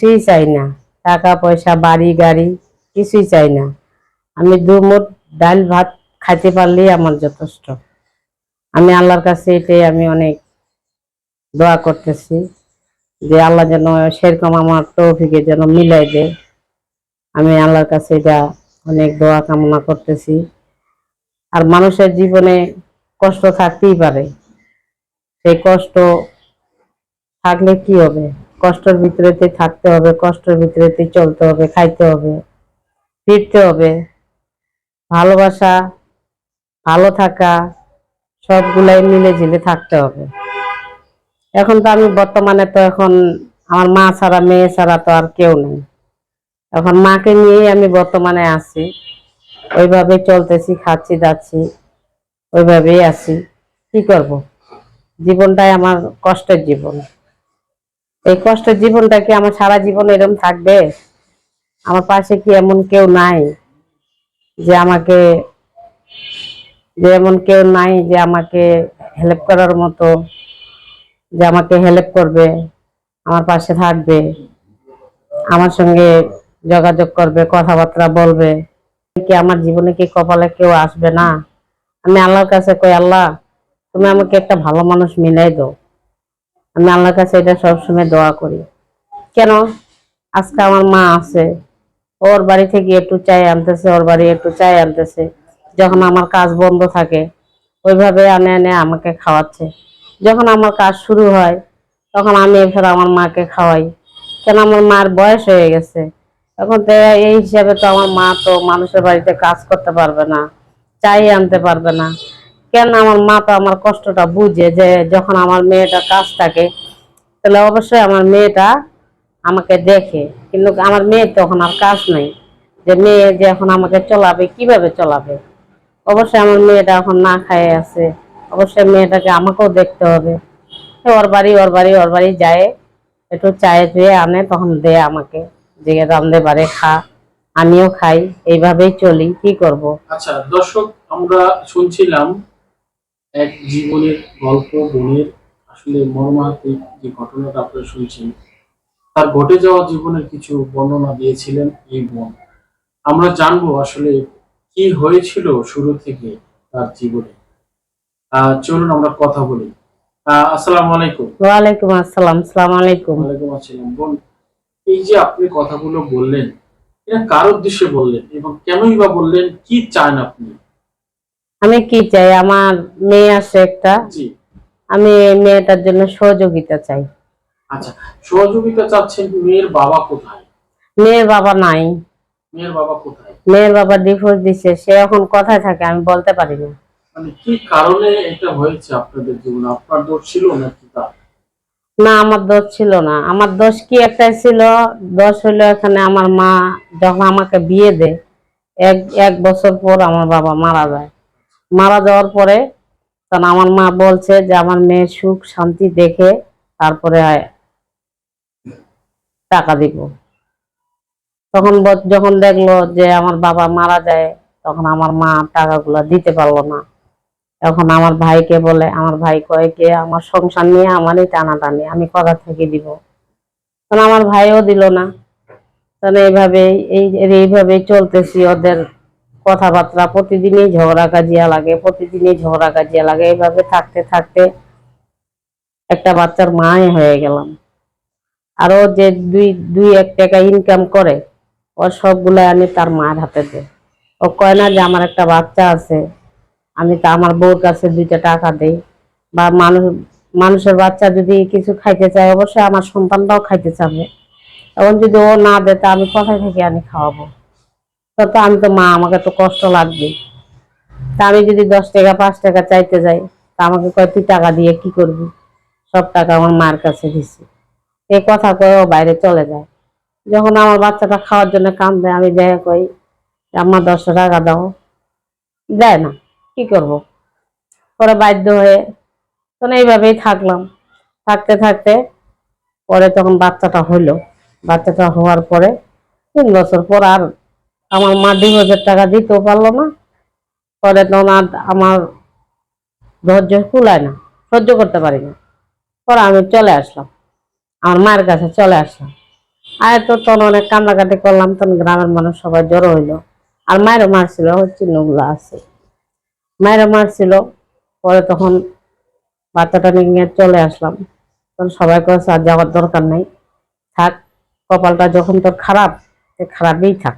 কিছুই চাই না। টাকা, পয়সা, বাড়ি, গাড়ি, কিছুই চাই না। আমি দুমুঠ ডাল ভাত খাইতে পারলেই আমার যথেষ্ট। আমি আল্লাহর কাছে এটাই আমি অনেক দোয়া করতেছি যে আল্লাহ যেন সেরকম আমার তৌফিকে যেন মিলাই দেয়। আমি আল্লাহর কাছে এটা অনেক দোয়া কামনা করতেছি। আর মানুষের জীবনে কষ্ট থাকতেই পারে। সেই কষ্ট থাকলে কি হবে? কষ্টের ভিতরেতে থাকতে হবে, কষ্টের ভিতরেতে চলতে হবে, খাইতে হবে, ফিরতে হবে। ভালোবাসা, ভালো থাকা, সবগুলাই মিলে ঝিলে থাকতে হবে। এখন তো আমি বর্তমানে তো এখন আমার মা ছাড়া, মেয়ে ছাড়া তো আর কেউ নেই। এখন মাকে নিয়েই আমি বর্তমানে আছি। ওইভাবে চলতেছি, খাচ্ছি যাচ্ছি ওইভাবেই আছি। কি করব? জীবনটাই আমার কষ্টের জীবন। এই কষ্টের জীবনটা কি আমার সারা জীবন এরকম থাকবে? আমার পাশে কি এমন কেউ নাই যে আমাকে, যে এমন কেউ নাই যে আমাকে হেল্প করার মতো, যে আমাকে হেল্প করবে, আমার পাশে থাকবে, আমার সঙ্গে যোগাযোগ করবে, কথাবার্তা বলবে? কি আমার জীবনে কি কপালে কেউ আসবে না? আমি আল্লাহর কাছে কই, আল্লাহ, তুমি আমাকে একটা ভালো মানুষ মিলাই দাও। আমি আল্লাহর কাছে এটা সবসময় দোয়া করি। কেন? আজকে আমার মা আছে ওর বাড়ি থেকে একটু চাই আনতেছে, ওর বাড়ি একটু চাই আনতেছে। যখন আমার কাজ বন্ধ থাকে, ওইভাবে আনে আনে আমাকে খাওয়াচ্ছে। যখন আমার কাজ শুরু হয়, তখন আমি এসে আমার মাকে খাওয়াই। কেন? আমার মার বয়স হয়ে গেছে। এখন তো এই হিসাবে তো আমার মা তো মানুষের বাড়িতে কাজ করতে পারবে না, চাই আনতে পারবে না। কেন আমার মা তো আমার কষ্টটা বুঝে যে যখন আমার মেয়েটা কাজ থাকে, তাহলে অবশ্যই আমার মেয়েটা আমাকে দেখে। কিন্তু আমার মেয়ের তখন আর কাজ নেই। যে মেয়ে যে এখন আমাকে চলাবে, কীভাবে চলাবে? অবশ্যই আমার মেয়েটা এখন না খায় আছে। অবশ্যই মেয়েটাকে আমাকেও দেখতে হবে। ওর বাড়ি ওর বাড়ি ওর বাড়ি যায়, একটু চায়ে চুয়ে আনে, তখন দে আমাকে। যে রান্ধে বাড়ে, খা। আমিও খাই। এইভাবেই চলি। কি করব? আচ্ছা দর্শক, আমরা শুনছিলাম এক জীবনের গল্প বোনের আসলে মর্মান্তিক যে ঘটনাটা আপনারা শুনছেন তার ঘটে যাওয়া জীবনের কিছু বর্ণনা দিয়েছিলেন এই বোন। আমরা জানব আসলে কি হয়েছিল শুরু থেকে তার জীবনে। আহ চলুন আমরা কথা বলি। আসসালামু আলাইকুম। ওয়ালাইকুম আসসালাম সালাম আলাইকুম। ওয়ালাইকুম আসসালাম। বোন এই যে আপনি কথাগুলো বললেন এটা কার উদ্দেশ্যে বললেন এবং কেনই বা বললেন কি চান আপনি? আমি কি চাই? আমার মেয়ে আছে একটা। আমি মেয়েটার জন্য সহযোগিতা চাই। আচ্ছা সহযোগিতা চাচ্ছেন মেয়ের বাবা কোথায়? মেয়ের বাবা নাই। মেয়ের বাবা কোথায়? মেয়ের বাবা ডিভোর্স দিছে সে এখন কোথায় থাকে আমি বলতে পারি না। মানে কি কারণে এটা হয়েছে আপনাদের জীবনে? আপনার দোষ ছিল নাকি তার? না আমার দোষ ছিল না। আমার দোষ কি একটাই ছিল? দোষ হইল এখানে আমার মা যখন আমাকে বিয়ে দেয় এক এক বছর পর আমার বাবা মারা যায়। মারা যাওয়ার পরে তখন আমার মা বলছে যে আমার মেয়ের সুখ শান্তি দেখে তারপরে টাকা দিব। তখন যখন দেখল যে আমার বাবা মারা যায়, তখন আমার মা টাকাগুলো দিতে পারল না। এখন আমার ভাইকে বলে, আমার ভাই কয় কে? আমার সংসার নিয়ে আমারই টানাটানি, আমি কথা থেকে দিব? তখন আমার ভাইও দিল না। তখন এইভাবে এই, এইভাবেই চলতেছি ওদের কথাবার্তা, প্রতিদিনই ঝগড়া কাজিয়া লাগে, প্রতিদিনই ঝগড়া কাজিয়া লাগে। এইভাবে থাকতে থাকতে একটা বাচ্চার মাই হয়ে গেলাম। আরও যে দুই দুই এক টাকা ইনকাম করে, ও সবগুলো আমি তার মায়ের হাতে দেয় ও কয় না যে আমার একটা বাচ্চা আছে, আমি তা আমার বউর কাছে দুইটা টাকা দেই। বা মানুষ, মানুষের বাচ্চা যদি কিছু খাইতে চায়, অবশ্যই আমার সন্তানটাও খাইতে চাবে। তখন যদি ও না দেয়, তা আমি কোথায় থেকে আমি খাওয়াবো? তো তো আমি তো, মা, আমাকে তো কষ্ট লাগবে। তা আমি যদি দশ টাকা, পাঁচ টাকা চাইতে যাই, তা আমাকে কয়, তুই টাকা দিয়ে কি করবি? সব টাকা আমার মার কাছে দিছি। এই কথা কয়ে ও বাইরে চলে যায়। যখন আমার বাচ্চাটা খাওয়ার জন্য কান্দে, আমি দেখা কই আমার দশটা টাকা দাও। দেয় না, কি করব? পরে বাধ্য হয়ে, তখন এইভাবেই থাকলাম। থাকতে থাকতে পরে তখন বাচ্চাটা হইল। বাচ্চাটা হওয়ার পরে তিন বছর পর আর আমার মা দুই হাজার টাকা দিতেও পারল না। পরে তখন আমার ধৈর্য কুলায় না, সহ্য করতে পারি না। পরে আমি চলে আসলাম। আমার মায়ের কাছে চলে আসলাম। আর তো তখন অনেক কান্নাকাটি করলাম, তখন গ্রামের মানুষ সবাই জড়ো হইল। আর মায়েরও মারছিল চিহ্নগুলো আছে। মায়েরও মারছিল পরে তখন বাচ্চাটা নিয়ে চলে আসলাম। তখন সবাই কয়েছে আর যাওয়ার দরকার নাই। থাক, কপালটা যখন তোর খারাপ সে খারাপই থাক।